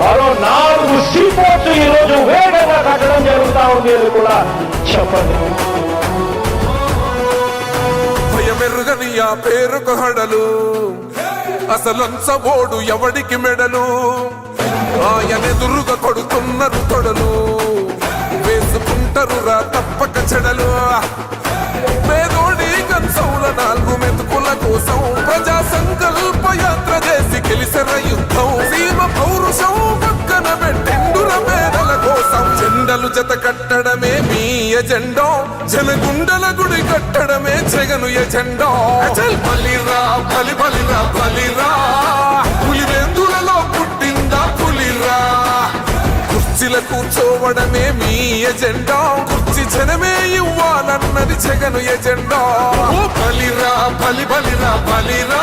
మరో నాలుగు సీపోర్ట్స్ ఈ రోజు వేగంగా కట్టడం జరుగుతూ ఉంది అని కూడా చెప్పండి. భయమెరుగని ఆ పేరుకు హడలు. అసలంచబోడు ఎవడికి మెడలు? ఆయనెదురుగా కొడుతున్నారు తొడలు. వేసుకుంటారు రా తప్పక చెడలు. పేదోడి కంచౌల నాలుగు మెతుకుల కోసం జనగుండల గుడి కట్టడమే జగను ఎజెండా. అచల్ బలిరా బలి బలిరా బలిరా. పులివెందులలో పుట్టిందా పులిరా? కుర్చీల కూర్చోవడమే మీ ఎజెండా. కుర్చీ జనమే ఇవ్వాలన్నది జగను ఎజెండా. బలిరా బలి బలిరా బలిరా.